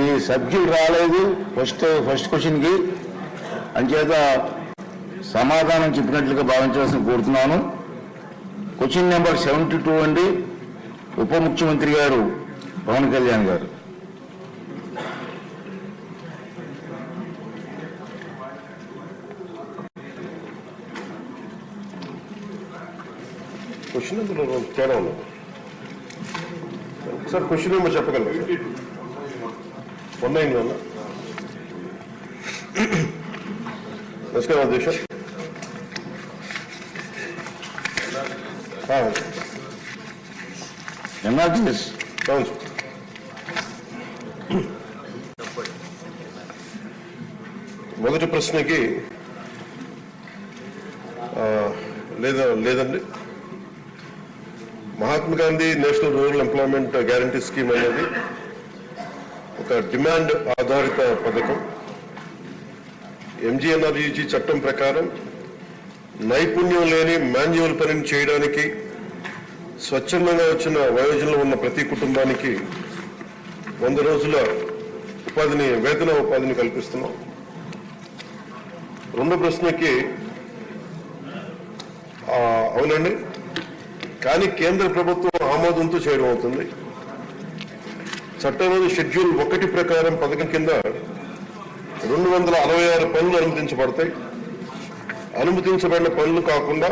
ఈ సబ్జెక్ట్ రాలేదు. First first క్వశ్చన్కి అంచేత సమాధానం చెప్పినట్లుగా భావించవలసిన కోరుతున్నాను. క్వశ్చన్ నెంబర్ సెవెంటీ టూ అండి. ఉప ముఖ్యమంత్రి గారు పవన్ కళ్యాణ్ గారు. క్వశ్చన్ నెంబర్ తేడా ఉన్నది సార్ క్వశ్చన్ నెంబర్ చెప్పగలరా? సార్ వన్ నైన్ వన్ నమస్కారం అధ్యక్ష ఎన్ఆర్టీఎస్ అవును మొదటి ప్రశ్నకి లేదా లేదండి. Mahatma Gandhi national rural employment guarantee scheme అనేది ఒక డిమాండ్ ఆధారిత పథకం. ఎంజీఎన్ఆర్ఈజీ చట్టం ప్రకారం నైపుణ్యం లేని మాన్యువల్ పనిని చేయడానికి స్వచ్ఛందంగా వచ్చిన వయోజనంలో ఉన్న ప్రతి కుటుంబానికి వంద రోజుల ఉపాధిని వేతన ఉపాధిని కల్పిస్తున్నాం. రెండో ప్రశ్నకి అవునండి. కానీ కేంద్ర ప్రభుత్వం ఆమోదంతో చేయడం అవుతుంది. చట్టంలోని షెడ్యూల్ ఒకటి ప్రకారం పథకం కింద రెండు వందల అరవై ఆరు పనులు అనుమతించబడతాయి. అనుమతించబడిన పనులు కాకుండా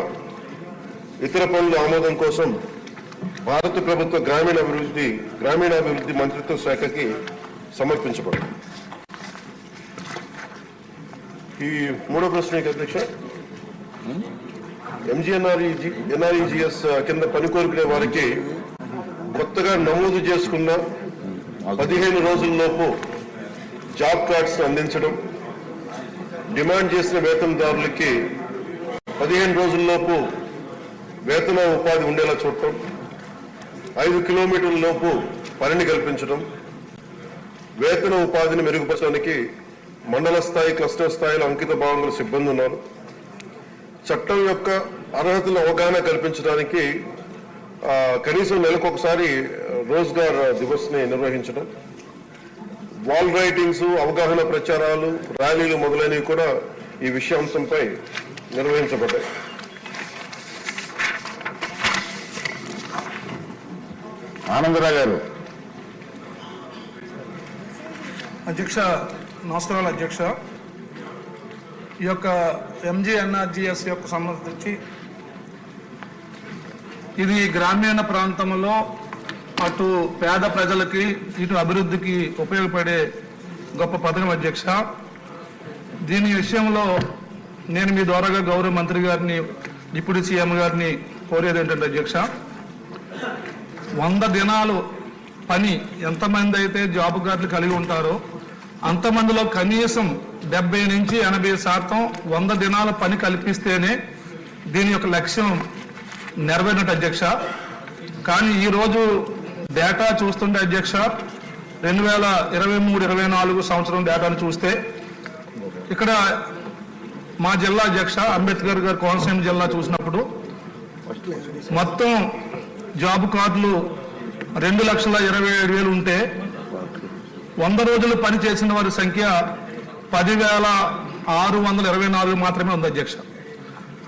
ఇతర పనుల ఆమోదం కోసం భారత ప్రభుత్వ గ్రామీణ అభివృద్ధి గ్రామీణాభివృద్ధి మంత్రిత్వ శాఖకి సమర్పించబడింది. ఈ మూడో ప్రశ్న అధ్యక్ష? ఎంజీఎన్ఆర్ఈజీ ఎన్ఆర్ఈజిఎస్ కింద పని కోరుకునే వారికి కొత్తగా నమోదు చేసుకున్న పదిహేను రోజుల్లోపు జాబ్ కార్డ్స్ అందించడం డిమాండ్ చేసిన వేతనదారులకి పదిహేను రోజుల్లోపు వేతన ఉపాధి ఉండేలా చూడటం ఐదు కిలోమీటర్ల లోపు పనిని కల్పించడం వేతన ఉపాధిని మెరుగుపరచడానికి మండల స్థాయి క్లస్టర్ స్థాయిలో అంకిత భావంలో సిబ్బంది ఉన్నారు. చట్టం యొక్క అర్హతల అవగాహన కల్పించడానికి కనీసం నెలకు ఒకసారి రోజ్గార్ దివస్ని నిర్వహించడం. వాల్ రైటింగ్స్ అవగాహన ప్రచారాలు ర్యాలీలు మొదలైనవి కూడా ఈ విషయాంశంపై నిర్వహించబడ్డాయి. ఆనందరావు గారు. అధ్యక్ష నమస్కారాలు అధ్యక్ష. ఈ యొక్క ఎంజీఎన్ఆర్జిఎస్ యొక్క సంబంధించి ఇది గ్రామీణ ప్రాంతంలో అటు పేద ప్రజలకి ఇటు అభివృద్ధికి ఉపయోగపడే గొప్ప పథకం అధ్యక్ష. దీని విషయంలో నేను మీ ద్వారాగా గౌరవ మంత్రి గారిని డిప్యూటీ సీఎం గారిని కోరేది ఏంటంటే అధ్యక్ష వంద దినాలు పని ఎంతమంది అయితే జాబ్ కార్డులు కలిగి ఉంటారో అంతమందిలో కనీసం డెబ్బై నుంచి ఎనభై శాతం వంద దినాల పని కల్పిస్తేనే దీని యొక్క లక్ష్యం నెరవేరినట్టు అధ్యక్ష. కానీ ఈరోజు డేటా చూస్తుంటే అధ్యక్ష రెండు వేల ఇరవై మూడు ఇరవై నాలుగు సంవత్సరం డేటాను చూస్తే ఇక్కడ మా జిల్లా అధ్యక్ష అంబేద్కర్ గారు కోనసీమ జిల్లా చూసినప్పుడు మొత్తం జాబ్ కార్డులు రెండు లక్షల ఇరవై ఏడు వేలు ఉంటే వంద రోజులు పని చేసిన వారి సంఖ్య పదివేల ఆరు వందల ఇరవై నాలుగు మాత్రమే ఉంది అధ్యక్ష.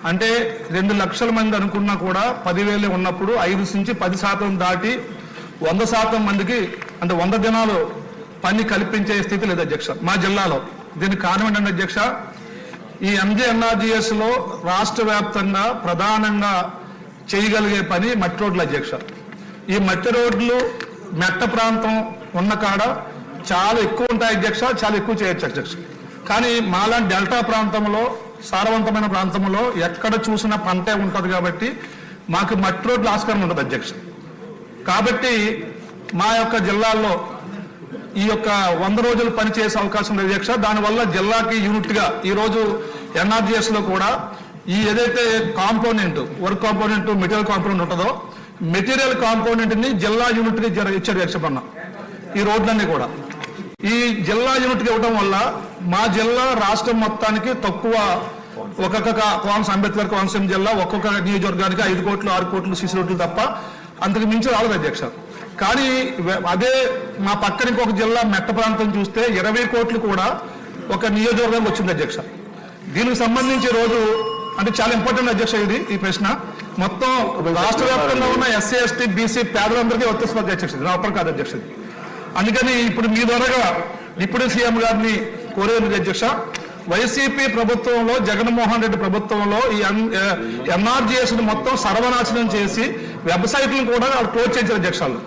అంటే రెండు లక్షల మంది అనుకున్నా కూడా పదివేలే ఉన్నప్పుడు ఐదు నుంచి పది శాతం దాటి వంద శాతం మందికి అంటే వంద దినాలు పని కల్పించే స్థితి లేదు అధ్యక్ష మా జిల్లాలో. దీనికి కారణం ఏంటంటే అధ్యక్ష ఈ ఎంజేఎన్ఆర్జిఎస్లో రాష్ట్ర వ్యాప్తంగా ప్రధానంగా చేయగలిగే పని మట్టి రోడ్లు అధ్యక్ష. ఈ మట్టి రోడ్లు మెట్ట ప్రాంతం ఉన్న కాడ చాలా ఎక్కువ ఉంటాయి అధ్యక్ష చాలా ఎక్కువ చేయొచ్చు అధ్యక్ష. కానీ మాలాంటి డెల్టా ప్రాంతంలో సారవంతమైన ప్రాంతంలో ఎక్కడ చూసినా పంటే ఉంటుంది కాబట్టి మాకు మట్టి రోడ్లు ఆస్కారం ఉంటుంది అధ్యక్ష. కాబట్టి మా యొక్క జిల్లాల్లో ఈ యొక్క వంద రోజులు పనిచేసే అవకాశం ఉంది యక్ష. దానివల్ల జిల్లాకి యూనిట్గా ఈరోజు ఈ రోజు కూడా ఈ ఏదైతే component work component material component ఉంటుందో మెటీరియల్ కాంపోనెంట్ని జిల్లా యూనిట్కి జర- ఇచ్చారు అధ్యక్ష ఈ రోడ్లన్నీ కూడా. ఈ జిల్లా యూనిట్కి ఇవ్వడం వల్ల మా జిల్లా రాష్ట్రం మొత్తానికి తక్కువ ఒక్కొక్క కోనసీమ అంబేద్కర్ కోనసీమ జిల్లా ఒక్కొక్క నియోజకవర్గానికి ఐదు కోట్లు ఆరు కోట్లు సిసి రోడ్లు తప్ప అంతకు మించి రాలేదు అధ్యక్ష. కానీ అదే మా పక్కన ఇంకొక జిల్లా మెట్ట ప్రాంతం చూస్తే ఇరవై కోట్లు కూడా ఒక నియోజకవర్గం వచ్చింది అధ్యక్ష. దీనికి సంబంధించి రోజు అంటే చాలా ఇంపార్టెంట్ అధ్యక్ష ఇది ఈ ప్రశ్న. మొత్తం రాష్ట్ర వ్యాప్తంగా ఉన్న ఎస్సీ ఎస్టీ బీసీ పేదలందరికీ వర్తిస్తుంది అధ్యక్ష ఇది. ఒక్కరు కాదు అధ్యక్ష అందుకని ఇప్పుడు మీ ద్వారాగా డిప్యూటీ సీఎం గారిని కోరేది అధ్యక్ష. వైసీపీ ప్రభుత్వంలో జగన్మోహన్ రెడ్డి ప్రభుత్వంలో ఈ ఎన్ఆర్జీఎస్ మొత్తం సర్వనాశనం చేసి వెబ్సైట్లను కూడా వాళ్ళు క్లోజ్ చేశారు అధ్యక్షాలు.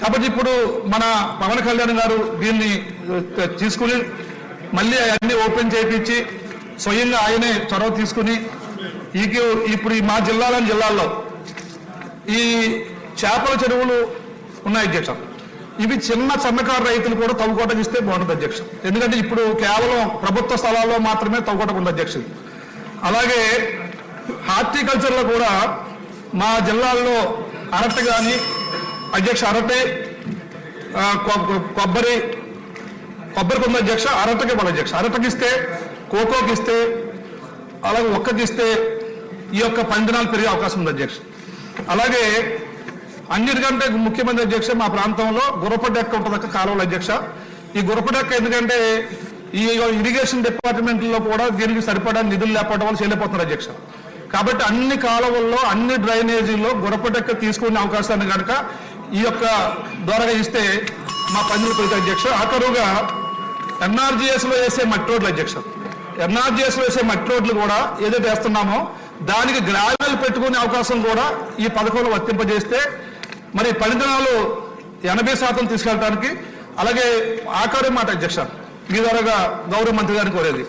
కాబట్టి ఇప్పుడు మన పవన్ కళ్యాణ్ గారు దీన్ని తీసుకుని మళ్ళీ అవన్నీ ఓపెన్ చేయించి స్వయంగా ఆయనే చొరవ తీసుకుని ఈ ఇప్పుడు ఈ మా జిల్లాలోని జిల్లాల్లో ఈ చేపల చెరువులు ఉన్నాయి అధ్యక్ష. ఇవి చిన్న సన్నకారు రైతులు కూడా తవ్వుకోవడం ఇస్తే బాగుంటుంది అధ్యక్ష. ఎందుకంటే ఇప్పుడు కేవలం ప్రభుత్వ స్థలాల్లో మాత్రమే తవ్వుకోటకు ఉంది అధ్యక్ష. అలాగే హార్టికల్చర్లో కూడా మా జిల్లాల్లో అరటి కానీ అధ్యక్ష అరటి కొబ్బరి కొబ్బరి కొబ్బరికి అధ్యక్ష అరటకి ఇవ్వాలి అధ్యక్ష. అరటకి ఇస్తే కోకోకి ఇస్తే అలాగే ఒక్కకి ఇస్తే ఈ యొక్క పంజనాలు పెరిగే అవకాశం ఉంది అధ్యక్ష. అలాగే అన్నిటికంటే ముఖ్యమైన అధ్యక్ష మా ప్రాంతంలో గుర్రపడెక్క ఉంటుంది కాలువల అధ్యక్ష. ఈ గుర్రపడెక్క ఎందుకంటే ఈ ఇరిగేషన్ డిపార్ట్మెంట్లో కూడా దీనికి సరిపడా నిధులు లేకపోవడం వల్ల చేయలేకపోతున్నారు అధ్యక్ష. కాబట్టి అన్ని కాలువల్లో అన్ని డ్రైనేజీల్లో గుర్రపడెక్క తీసుకునే అవకాశాన్ని కనుక ఈ యొక్క ద్వారా ఇస్తే మా పంజుల ప్రతి అధ్యక్ష ఆఖరుగా ఎన్ఆర్జీఎస్లో వేసే మట్టి రోడ్లు అధ్యక్ష ఎన్ఆర్జీఎస్లో వేసే మట్టి రోడ్లు కూడా ఏదైతే వేస్తున్నామో దానికి గ్రావెల్ పెట్టుకునే అవకాశం కూడా ఈ పథకంలో వర్తింపజేస్తే మరి ఫలితాలు ఎనభై శాతం తీసుకెళ్ళడానికి అలాగే ఆఖరి మాట అధ్యక్ష మీ ద్వారా గౌరవ మంత్రి గారిని కోరేది.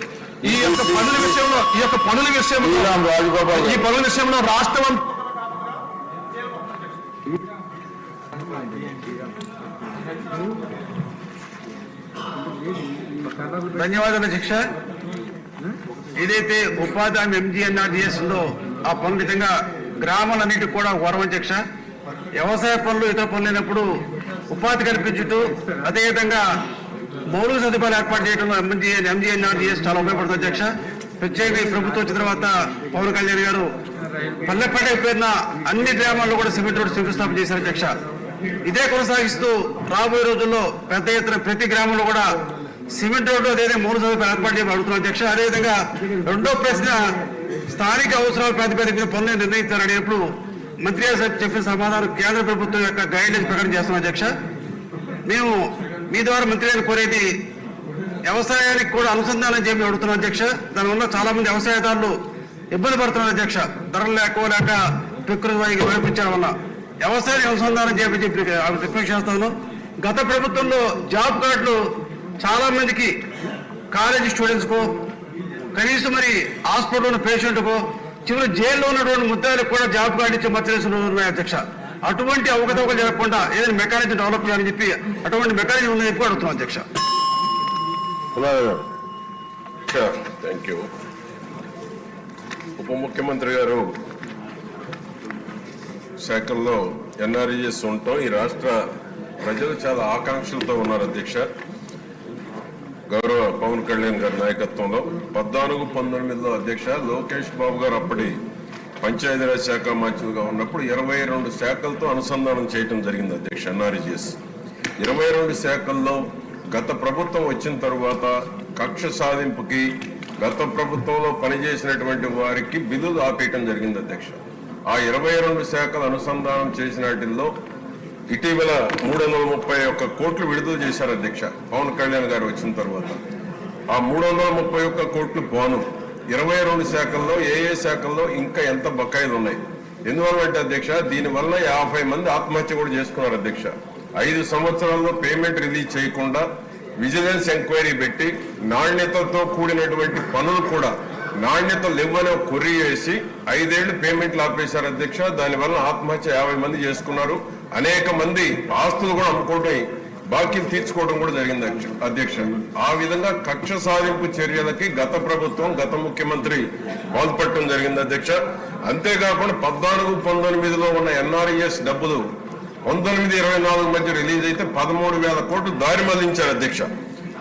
ఈ యొక్క పనుల విషయంలో ఈ యొక్క పనుల విషయంలో రాజగోపాల్ ఈ. పనుల విషయంలో రాష్ట్రం ధన్యవాదాలు అధ్యక్ష ఏదైతే ఉపాధి హామీ ఎంజీఎన్ఆర్డిఎస్ ఉందో ఆ పనులు నిజంగా గ్రామాలన్నిటికీ కూడా వరం అధ్యక్ష వ్యవసాయ పనులు ఇతర పనులు లేనప్పుడు ఉపాధి కల్పించుతూ అదేవిధంగా మౌలిక సదుపాయాలు ఏర్పాటు చేయడం ఎంజీఎన్ ఎంజీఎన్ ఆర్జీఎస్ చాలా ఉపయోగపడుతుంది అధ్యక్ష. ప్రత్యేకంగా ఈ ప్రభుత్వం వచ్చిన తర్వాత పవన్ కళ్యాణ్ గారు పల్లెపేట పేరున అన్ని గ్రామాల్లో కూడా సిమెంట్ రోడ్డు శంకుస్థాపన చేశారు అధ్యక్ష. ఇదే కొనసాగిస్తూ రాబోయే రోజుల్లో పెద్ద ఎత్తున ప్రతి గ్రామంలో కూడా సిమెంట్ రోడ్డు అదే మూడు సదుపాయాలు ఏర్పాటు చేయమని అడుగుతున్నాం అధ్యక్ష. అదేవిధంగా రెండో ప్రశ్న స్థానిక అవసరాల ప్రాతిపదిక పనులు నిర్ణయిస్తారు అనేప్పుడు మంత్రి గారు చెప్పిన సమాధానం కేంద్ర ప్రభుత్వం యొక్క గైడ్లైన్స్ ప్రకటన చేస్తున్నాం అధ్యక్ష. మేము మీ ద్వారా మంత్రి గారిని కోరేది వ్యవసాయానికి కూడా అనుసంధానం చేయమని అడుగుతున్నాం అధ్యక్ష. దానివల్ల చాలా మంది వ్యవసాయదారులు ఇబ్బంది పడుతున్నారు అధ్యక్ష. ధరలు లేక లేక ప్రకృతి వారికి వైపించడం వల్ల వ్యవసాయాన్ని అనుసంధానం చేయమని చెప్పి రిక్వెస్ట్ చేస్తాను గత ప్రభుత్వంలో జాబ్ కార్డులు చాలా మందికి కాలేజీ స్టూడెంట్స్కు కనీసం మరి హాస్పిటల్ ఉన్న పేషెంట్కు చివరి జైల్లో ఉన్నటువంటి ముద్దాలకు కూడా జాబ్ కార్డు ఇచ్చే మధ్యదేశంలో ఉన్నాయి అధ్యక్ష. అటువంటి అవకతవకలు జరగకుండా ఏదైనా మెకానిజం డెవలప్ చేయాలని చెప్పి అటువంటి మెకానిజం ఉందని చెప్పి అడుగుతున్నాం అధ్యక్ష. థ్యాంక్ యూ ఉప ముఖ్యమంత్రి గారు శాఖల్లో ఎన్ఆర్ఈఎస్ ఉండటం ఈ రాష్ట్ర ప్రజలు చాలా ఆకాంక్షలతో ఉన్నారు అధ్యక్ష. గౌరవ పవన్ కళ్యాణ్ గారి నాయకత్వంలో పద్నాలుగు పంతొమ్మిదిలో అధ్యక్ష లోకేష్ బాబు గారు అప్పటి పంచాయతీరాజ్ శాఖ మంత్రిగా ఉన్నప్పుడు ఇరవై రెండు శాఖలతో అనుసంధానం చేయడం జరిగింది అధ్యక్ష ఎన్ఆర్జిఎస్. ఇరవై రెండు శాఖల్లో గత ప్రభుత్వం వచ్చిన తరువాత కక్ష సాధింపుకి గత ప్రభుత్వంలో పనిచేసినటువంటి వారికి బిల్లులు ఆపేయటం జరిగింది అధ్యక్ష. ఆ ఇరవై రెండు శాఖలు అనుసంధానం చేసిన వాటిల్లో ఇటీవల మూడు వందల ముప్పై ఒక్క కోట్లు విడుదల చేశారు అధ్యక్ష. పవన్ కళ్యాణ్ గారు వచ్చిన తర్వాత. ఆ మూడు వందల ముప్పై ఒక్క కోట్లు పోను. ఇరవై రెండు శాఖల్లో ఏ ఏ శాఖల్లో ఇంకా ఎంత బకాయిలు ఉన్నాయి? ఎందువల్ల అధ్యక్ష దీనివల్ల యాభై మంది ఆత్మహత్య కూడా చేసుకున్నారు అధ్యక్ష. ఐదు సంవత్సరాల్లో పేమెంట్ రిలీజ్ చేయకుండా విజిలెన్స్ ఎంక్వైరీ పెట్టి నాణ్యతతో కూడినటువంటి పనులు కూడా నాణ్యత లేవనే ఒక కొర్రీ వేసి ఐదేళ్ళు పేమెంట్లు ఆపేశారు అధ్యక్ష. దానివల్ల ఆత్మహత్య యాభై మంది చేసుకున్నారు. అనేక మంది ఆస్తులు కూడా అమ్ముకోవడం బాకీలు తీర్చుకోవడం కూడా జరిగింది అధ్యక్ష- ఆ విధంగా కక్ష సాధింపు చర్యలకి గత ప్రభుత్వం గత ముఖ్యమంత్రి పాల్పడటం జరిగింది అధ్యక్ష. అంతేకాకుండా పద్నాలుగు పంతొమ్మిదిలో ఉన్న ఎన్ఆర్ఈఎస్ డబ్బులు పంతొమ్మిది ఇరవై నాలుగు మధ్య రిలీజ్ అయితే పదమూడు వేల కోట్లు దారి మళ్ళించారు అధ్యక్ష.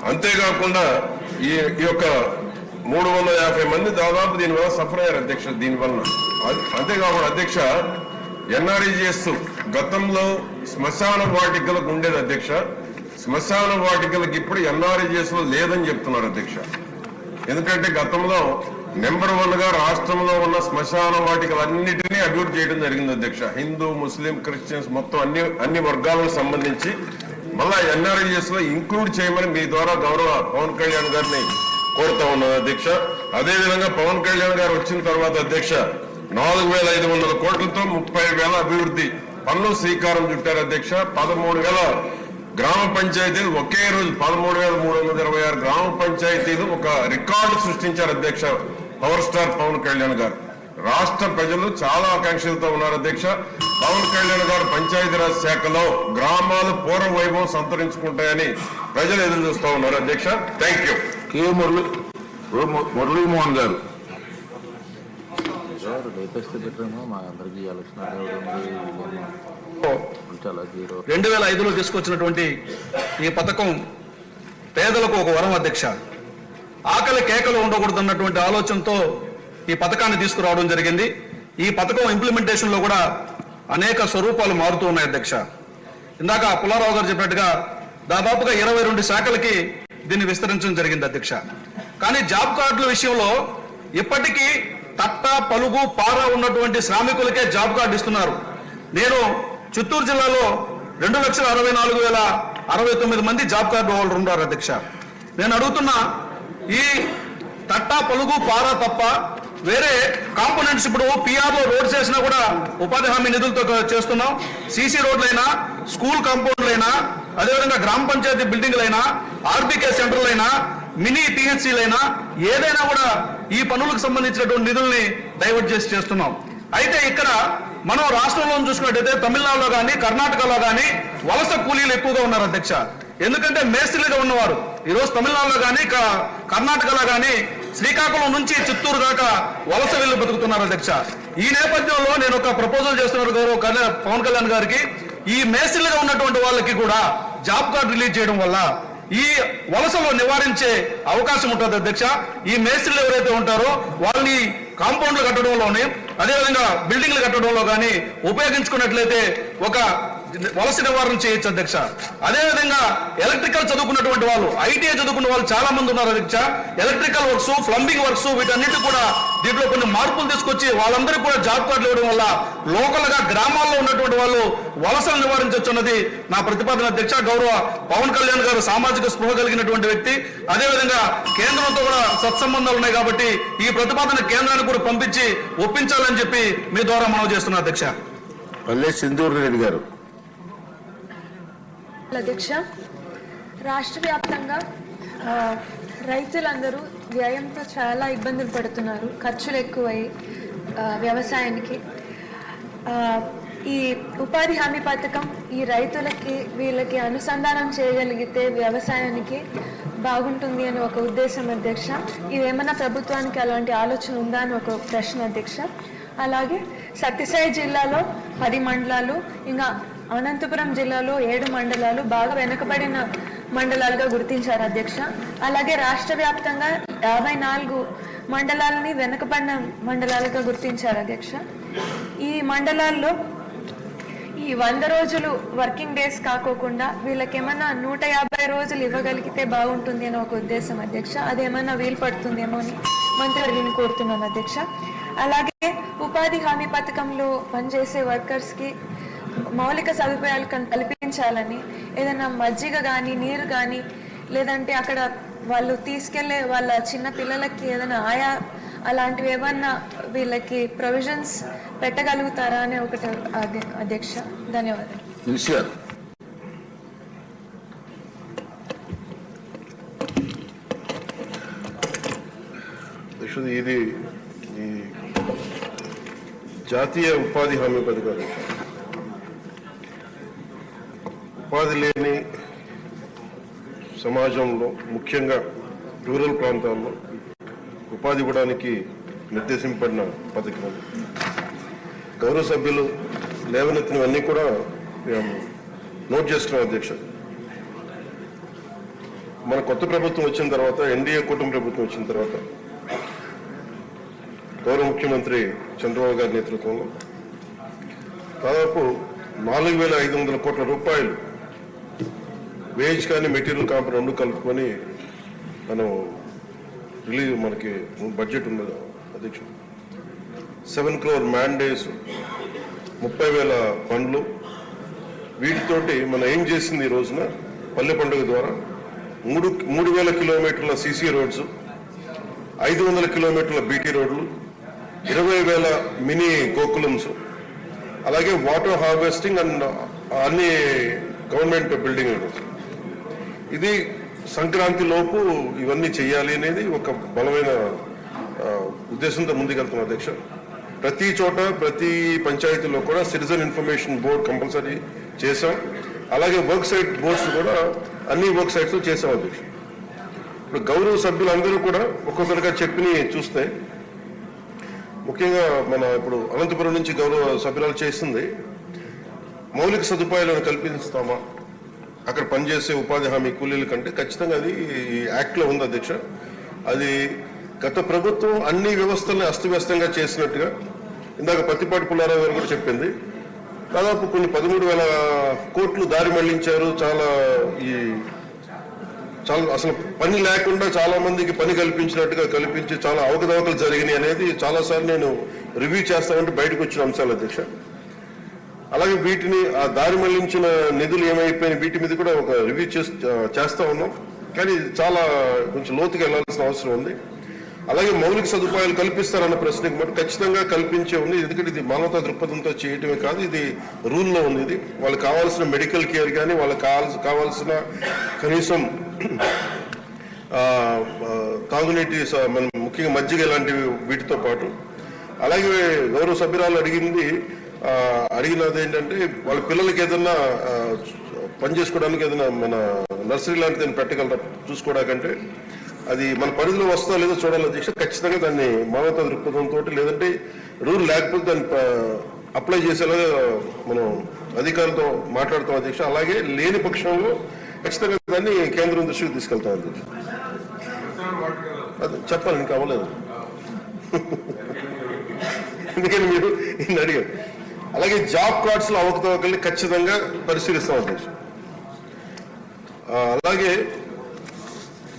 అంతేకాకుండా ఈ ఈ యొక్క మూడు వందల యాభై మంది దాదాపు దీనివల్ల సఫర్ అయ్యారు అధ్యక్ష దీనివల్ల. అంతేకాకుండా అధ్యక్ష ఎన్ఆర్ఈజిఎస్ గతంలో శ్మశాన వాటికలకు ఉండేది అధ్యక్ష. శ్మశాన వాటికలకు ఇప్పుడు ఎన్ఆర్ఈజిఎస్లో లేదని చెప్తున్నారు అధ్యక్ష. ఎందుకంటే గతంలో నెంబర్ వన్గా రాష్ట్రంలో ఉన్న శ్మశాన వాటికలన్నిటినీ అభివృద్ధి చేయడం జరిగింది అధ్యక్ష. హిందూ ముస్లిం క్రిస్టియన్స్ మొత్తం అన్ని అన్ని వర్గాలకు సంబంధించి మళ్ళా ఎన్ఆర్ఐఎస్లో ఇంక్లూడ్ చేయమని మీ ద్వారా గౌరవ పవన్ కళ్యాణ్ గారిని కోరుతా ఉన్నాను అధ్యక్ష. అదే విధంగా పవన్ కళ్యాణ్ గారు వచ్చిన తర్వాత అధ్యక్ష నాలుగు వేల ఐదు వందల కోట్లతో ముప్పై వేల అభివృద్ధి. పనులు శ్రీకారం చుట్టారు అధ్యక్ష పదమూడు వేల గ్రామ పంచాయతీలు ఒకే రోజు పదమూడు వేల మూడు వందల ఇరవై ఆరు గ్రామ పంచాయతీలు ఒక రికార్డు సృష్టించారు అధ్యక్ష పవర్ స్టార్ పవన్ కళ్యాణ్ గారు. రాష్ట్ర ప్రజలు చాలా ఆకాంక్షలతో ఉన్నారు అధ్యక్ష. పవన్ కళ్యాణ్ గారు పంచాయతీరాజ్ శాఖలో గ్రామాలు పూర్వ వైభవం సంతరించుకుంటాయని ప్రజలు ఎదురు చూస్తూ ఉన్నారు అధ్యక్ష. Thank you K Murali Muralimohan గారు సార్ లేటెస్ట్ పెట్టాము మా అందరికీ ఎలక్షన్ అదే ఉంది చాలా జీరో రెండు వేల ఐదులో తీసుకొచ్చినటువంటి ఈ పథకం పేదలకు ఒక వరం అధ్యక్ష. ఆకలి కేకలు ఉండకూడదన్నటువంటి ఆలోచనతో ఈ పథకాన్ని తీసుకురావడం జరిగింది. ఈ పథకం ఇంప్లిమెంటేషన్లో కూడా అనేక స్వరూపాలు మారుతూ ఉన్నాయి అధ్యక్ష. ఇందాక పుల్లారావు గారు చెప్పినట్టుగా దాదాపుగా ఇరవై రెండు శాఖలకి దీన్ని విస్తరించడం జరిగింది అధ్యక్ష. కానీ జాబ్ కార్డుల విషయంలో ఇప్పటికీ తట్ట పలుగు పార ఉన్నటువంటి శ్రామికులకే జాబ్ కార్డు ఇస్తున్నారు. నేను చిత్తూరు జిల్లాలో రెండు లక్షల అరవై నాలుగు వేల అరవై తొమ్మిది మంది జాబ్ కార్డు హోల్డర్ ఉన్నారు అధ్యక్ష. నేను అడుగుతున్నా ఈ తట్టా పలుగు పార తప్ప వేరే కాంపోనెంట్స్ ఇప్పుడు పిఆర్ఓ రోడ్ చేసినా కూడా ఉపాధి హామీ నిధులతో చేస్తున్నాం. సీసీ రోడ్లైనా స్కూల్ కాంపౌండ్లైనా అదేవిధంగా గ్రామ పంచాయతీ బిల్డింగ్లైనా ఆర్బీకే సెంటర్లైనా మినీ టీహెచ్సీలైనా ఏదైనా కూడా ఈ పనులకు సంబంధించినటువంటి నిధుల్ని డైవర్ట్ చేసి చేస్తున్నాం. అయితే ఇక్కడ మనం రాష్ట్రంలో చూసుకున్నట్టయితే తమిళనాడులో కానీ కర్ణాటకలో కానీ వలస కూలీలు ఎక్కువగా ఉన్నారు అధ్యక్ష. ఎందుకంటే మేస్త్రీలుగా ఉన్నవారు. ఈరోజు తమిళనాడులో కానీ కర్ణాటకలో కానీ శ్రీకాకుళం నుంచి చిత్తూరు దాకా వలస వెళ్ళి బతుకుతున్నారు అధ్యక్ష. ఈ నేపథ్యంలో నేను ఒక ప్రపోజల్ చేస్తున్నారు గౌరవ పవన్ కళ్యాణ్ గారికి. ఈ మేస్త్రీలుగా ఉన్నటువంటి వాళ్ళకి కూడా జాబ్ కార్డు రిలీజ్ చేయడం వల్ల ఈ వలసలో నివారించే అవకాశం ఉంటుంది అధ్యక్ష. ఈ మేస్త్రీలు ఎవరైతే ఉంటారో వాళ్ళని కాంపౌండ్లు కట్టడంలోనే అదేవిధంగా బిల్డింగ్లు కట్టడంలో కానీ ఉపయోగించుకున్నట్లయితే ఒక వలస నివారణ చేయొచ్చు అధ్యక్ష. అదేవిధంగా ఎలక్ట్రికల్ చదువుకున్నటువంటి వాళ్ళు ఐటీఐ చదువుకున్న వాళ్ళు చాలా మంది ఉన్నారు అధ్యక్ష. ఎలక్ట్రికల్ వర్క్స్ ప్లంబింగ్ వర్క్స్ వీటన్నిటి కూడా దీంట్లో కొన్ని మార్పులు తీసుకొచ్చి వాళ్ళందరికీ కూడా జాబ్ కార్డులు ఇవ్వడం వల్ల లోకల్గా గ్రామాల్లో ఉన్నటువంటి వాళ్ళు వలసలు నివారించవచ్చు అన్నది నా ప్రతిపాదన అధ్యక్ష. గౌరవ పవన్ కళ్యాణ్ గారు సామాజిక స్పృహ కలిగినటువంటి వ్యక్తి. అదేవిధంగా కేంద్రంతో కూడా సత్సంబంధాలు ఉన్నాయి కాబట్టి ఈ ప్రతిపాదన కేంద్రానికి కూడా పంపించి ఒప్పించాలని చెప్పి మీ ద్వారా మనవి చేస్తున్నా అధ్యక్ష. పల్లె సింధూర్ రెడ్డి గారు. అధ్యక్ష రాష్ట్ర వ్యాప్తంగా రైతులందరూ వ్యయంతో చాలా ఇబ్బందులు పడుతున్నారు. ఖర్చులు ఎక్కువై వ్యవసాయానికి. ఈ ఉపాధి హామీ పథకం ఈ రైతులకి వీళ్ళకి అనుసంధానం చేయగలిగితే వ్యవసాయానికి బాగుంటుంది అని ఒక ఉద్దేశం అధ్యక్ష. ఇదేమన్నా ప్రభుత్వానికి అలాంటి ఆలోచన ఉందా అని ఒక ప్రశ్న అధ్యక్ష. అలాగే సత్యసాయి జిల్లాలో పది మండలాలు ఇంకా అనంతపురం జిల్లాలో ఏడు మండలాలు బాగా వెనుకబడిన మండలాలుగా గుర్తించారు అధ్యక్ష. అలాగే రాష్ట్ర వ్యాప్తంగా యాభై నాలుగు మండలాలని వెనుకబడిన మండలాలుగా గుర్తించారు అధ్యక్ష. ఈ మండలాల్లో ఈ వంద రోజులు వర్కింగ్ డేస్ కాకోకుండా వీళ్ళకేమన్నా నూట యాభై రోజులు ఇవ్వగలిగితే బాగుంటుంది అని ఒక ఉద్దేశం అధ్యక్ష. అదేమన్నా వీలు పడుతుందేమో అని మంత్రివర్యుని కోరుతున్నాను అధ్యక్ష. అలాగే ఉపాధి హామీ పథకంలో పనిచేసే వర్కర్స్కి మౌలిక సదుపాయాలు కల్పించాలని ఏదైనా మజ్జిగ కానీ నీరు కానీ లేదంటే అక్కడ వాళ్ళు తీసుకెళ్ళే వాళ్ళ చిన్న పిల్లలకి ఏదైనా ఆయా అలాంటివి ఏమన్నా వీళ్ళకి ప్రొవిజన్స్ పెట్టగలుగుతారా అనే ఒకటి అధ్య- అధ్యక్ష ధన్యవాదాలు. ఇది జాతీయ ఉపాధి హామీ పథకాలు. ఉపాధి లేని సమాజంలో ముఖ్యంగా రూరల్ ప్రాంతాల్లో ఉపాధి ఇవ్వడానికి నిర్దేశింపబడిన పథకం గౌరవ సభ్యులు లేవనెత్తినవన్నీ కూడా మేము నోట్ చేసుకున్నాం అధ్యక్ష. మన కొత్త ప్రభుత్వం వచ్చిన తర్వాత ఎన్డీఏ కూటమి ప్రభుత్వం వచ్చిన తర్వాత గౌరవ ముఖ్యమంత్రి చంద్రబాబు గారి నేతృత్వంలో దాదాపు నాలుగు వేల ఐదు వందల కోట్ల రూపాయలు వేజ్ కానీ మెటీరియల్ కాంప్ రెండు కలుపుకొని మనం రిలీజ్ మనకి బడ్జెట్ ఉన్నది. అధ్యక్షుడు సెవెన్ క్రోర్ మ్యాండేస్ ముప్పై వేల పండ్లు. వీటితోటి మనం ఏం చేసింది ఈ రోజున? పల్లె పండుగ ద్వారా మూడు మూడు వేల కిలోమీటర్ల సీసీ రోడ్స్ ఐదు వందల కిలోమీటర్ల బీటీ రోడ్లు ఇరవై వేల మినీ గోకులమ్స్. అలాగే వాటర్ హార్వెస్టింగ్ అండ్ అన్ని గవర్నమెంట్ బిల్డింగ్ ఇది సంక్రాంతి లోపు ఇవన్నీ చేయాలి అనేది ఒక బలమైన ఉద్దేశంతో ముందుకెళ్తున్నాం అధ్యక్ష. ప్రతి చోట ప్రతి పంచాయతీలో కూడా సిటిజన్ ఇన్ఫర్మేషన్ బోర్డ్ కంపల్సరీ చేశాం. అలాగే వర్క్ సైట్ బోర్డ్స్ కూడా అన్ని వర్క్ సైట్స్ చేశాం అధ్యక్ష. ఇప్పుడు గౌరవ సభ్యులందరూ కూడా ఒక్కొక్కరిగా చెప్పిని చూస్తే ముఖ్యంగా మన ఇప్పుడు అనంతపురం నుంచి గౌరవ సభ్యురాలు చేసింది మౌలిక సదుపాయాలను కల్పిస్తామా? అక్కడ పనిచేసే ఉపాధి హామీ కూలీల కంటే ఖచ్చితంగా అది యాక్ట్లో ఉంది అధ్యక్ష. అది గత ప్రభుత్వం అన్ని వ్యవస్థల్ని అస్తవ్యస్తంగా చేసినట్టుగా ఇందాక పత్తిపాటి పుల్లారావు గారు కూడా చెప్పింది. దాదాపు కొన్ని పదమూడు వేల కోట్లు దారి మళ్ళించారు. చాలా ఈ చాలా అసలు పని లేకుండా చాలా మందికి పని కల్పించినట్టుగా కల్పించి చాలా అవకతవకలు జరిగినాయి అనేది చాలా సార్లు నేను రివ్యూ చేస్తామంటే బయటకు వచ్చిన అంశాలు అధ్యక్ష. అలాగే వీటిని ఆ దారి మళ్ళించిన నిధులు ఏమైపోయినాయి వీటి మీద కూడా ఒక రివ్యూ చేస్తా ఉన్నాం. కానీ చాలా కొంచెం లోతుగా వెళ్ళాల్సిన అవసరం ఉంది. అలాగే మౌలిక సదుపాయాలు కల్పిస్తారన్న ప్రశ్నకి మరి ఖచ్చితంగా కల్పించే ఉంది. ఎందుకంటే ఇది మానవతా దృక్పథంతో చేయటమే కాదు ఇది రూల్లో ఉంది. ఇది వాళ్ళకి కావాల్సిన మెడికల్ కేర్ కానీ వాళ్ళకి కావాల్సిన కావాల్సిన కనీసం తాగునీటి స- మనం ముఖ్యంగా మజ్జిగ ఇలాంటివి వీటితో పాటు. అలాగే గౌరవ సభ్యురాలు అడిగింది అడిగినది ఏంటంటే వాళ్ళ పిల్లలకి ఏదన్నా పని చేసుకోవడానికి ఏదైనా మన నర్సరీ లాంటిది ఏదైనా పెట్టగలరా? చూసుకోవడానికంటే అది మన పరిధిలో వస్తా లేదో చూడాలి అధ్యక్ష ఖచ్చితంగా దాన్ని మానవతా దృక్పథంతో లేదంటే రూల్ లేకపోతే దాన్ని అప్లై చేసేలాగా మనం అధికారులతో మాట్లాడుతాం అధ్యక్ష అలాగే లేని పక్షంలో ఖచ్చితంగా దాన్ని కేంద్రం దృష్టికి తీసుకెళ్తాం అధ్యక్ష అది చెప్పాలి ఇంకా అవ్వలేదు. ఎందుకని మీరు ఇన్ని అడిగారు. అలాగే జాబ్ కార్డ్స్లో అవకతవకల్ని ఖచ్చితంగా పరిశీలిస్తాం అధ్యక్ష. అలాగే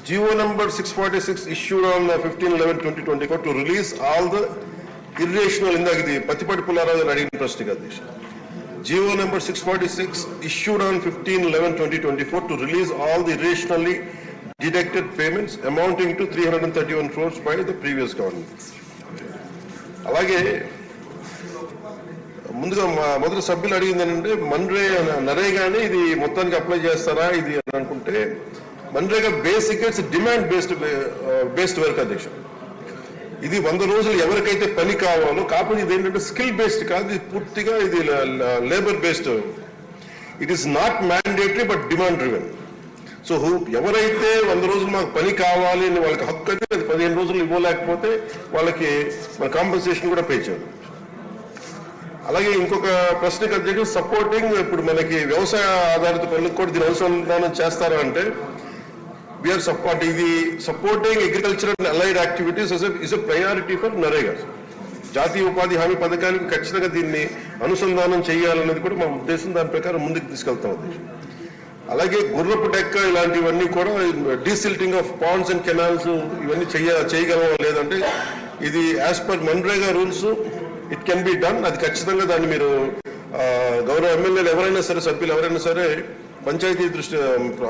G O number six forty six issued on fifteen eleven twenty twenty four to release all the irrational ఇందాక ఇది పత్తిపాటి పుల్లారావు గారు అడిగిన ప్రశ్నకి అధ్యక్ష. G O number six forty six issued on fifteen eleven twenty twenty four to release all the irrationally deducted payments amounting to three hundred thirty one crores by the previous government. అలాగే ముందుగా మొదటి సభ్యులు అడిగింది ఏంటంటే మన్రే నరేగానే ఇది మొత్తానికి apply చేస్తారా ఇది అని అనుకుంటే MNREGA basic it's demand based based work అధ్యక్ష. ఇది వంద రోజులు ఎవరికైతే పని కావాలో కాకపోతే ఇది ఏంటంటే స్కిల్ బేస్డ్ కాదు ఇది పూర్తిగా ఇది labour based it is not mandatory but demand driven so ఎవరైతే వంద రోజులు మాకు పని కావాలి అని వాళ్ళకి హక్కు అయితే అది పదిహేను రోజులు ఇవ్వలేకపోతే వాళ్ళకి మన కాంపెన్సేషన్ కూడా పే చేయాలి అలాగే ఇంకొక ప్రశ్నకు అధ్యక్షుడు సపోర్టింగ్ ఇప్పుడు మనకి వ్యవసాయ ఆధారిత పనులకు కూడా దీని అనుసంధానం చేస్తారా అంటే వీఆర్ సపోర్ట్ ఇది supporting agriculture and allied activities is a priority for NREGA జాతీయ ఉపాధి హామీ పథకానికి ఖచ్చితంగా దీన్ని అనుసంధానం చేయాలనేది కూడా మా ఉద్దేశం. దాని ప్రకారం ముందుకు తీసుకెళ్తాం ఉద్దేశం అలాగే గుర్రపు డెక్క ఇలాంటివన్నీ కూడా desilting of ponds and canals ఇవన్నీ చేయ చేయగలవా లేదంటే ఇది as per MNREGA rules it can be done అది ఖచ్చితంగా దాన్ని మీరు గౌరవ ఎమ్మెల్యేలు ఎవరైనా సరే సభ్యులు ఎవరైనా సరే పంచాయతీ దృష్టి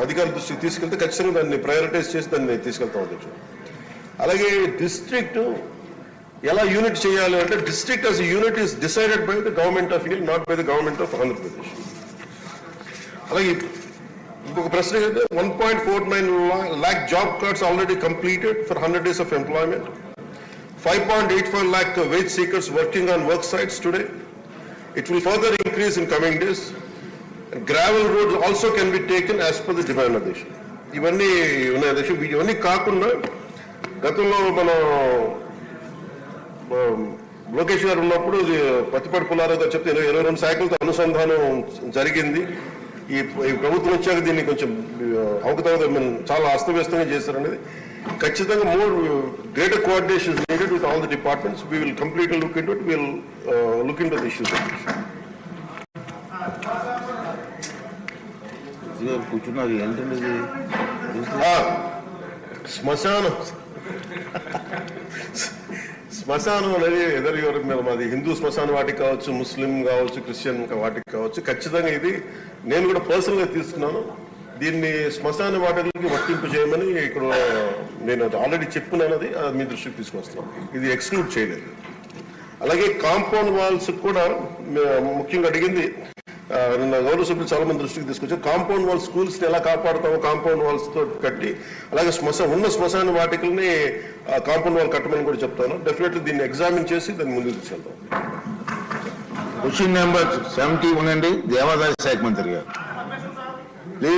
అధికారుల దృష్టికి తీసుకెళ్తే ఖచ్చితంగా దాన్ని ప్రయారిటైజ్ చేసి దాన్ని తీసుకెళ్తా ఉండొచ్చు అలాగే డిస్ట్రిక్ట్ ఎలా యూనిట్ చేయాలి అంటే district as unit is decided by the government of India not by the government of Andhra Pradesh అలాగే ఇంకొక ప్రశ్న ఏంటంటే one point four nine lakh job cards already completed for hundred days of employment five point eight seekers working on seekers working today. Work sites today increase in further days. In coming days gravel road also can be taken as per the demand అధ్యక్ష ఇవన్నీ ఉన్నాయి దేశం ఇవన్నీ కాకుండా గతంలో మనం లోకేష్ గారు ఉన్నప్పుడు పత్తిపాటి పుల్లారావు గారు చెప్తే ఇరవై రెండు శాఖలతో అనుసంధానం జరిగింది ఈ ప్రభుత్వం వచ్చాక దీన్ని కొంచెం అవకతవక చాలా అస్తవ్యస్తంగా చేశారనేది ఖచ్చితంగా more greater coordination needed with all the departments we will complete look in it will look in to the issues కూర్చున్నారు. ఏంటండి శ్మశానం. శ్మశానం అనేది ఎదర్ ఎవరి మీద మాది. హిందూ శ్మశాన వాటికి కావచ్చు ముస్లిం కావచ్చు క్రిస్టియన్ వాటికి కావచ్చు. ఖచ్చితంగా ఇది నేను కూడా పర్సనల్గా తీసుకున్నాను. దీన్ని శ్మశాన వాటికి వర్తింపు చేయమని ఇక్కడ నేను అది ఆల్రెడీ చెప్పుకున్నాను అది మీ దృష్టికి తీసుకొస్తాను ఇది ఎక్స్క్లూడ్ చేయలేదు. అలాగే కాంపౌండ్ వాల్స్ కూడా ముఖ్యంగా అడిగింది నిన్న గౌరవ సభ్యులు చాలా మంది దృష్టికి తీసుకొచ్చారు. కాంపౌండ్ వాల్ స్కూల్స్ని ఎలా కాపాడుతామో కాంపౌండ్ వాల్స్తో కట్టి అలాగే శ్మశాన ఉన్న శ్మశాన వాటికల్ని కాంపౌండ్ వాల్ కట్టమని కూడా చెప్తాను. డెఫినెట్లీ దీన్ని ఎగ్జామిన్ చేసి దాన్ని ముందుకు తీసుకెళ్తాం. క్వశ్చన్ నెంబర్ సెవెంటీ వన్ అండి. దేవాదాయ శాఖ మంత్రి గారు.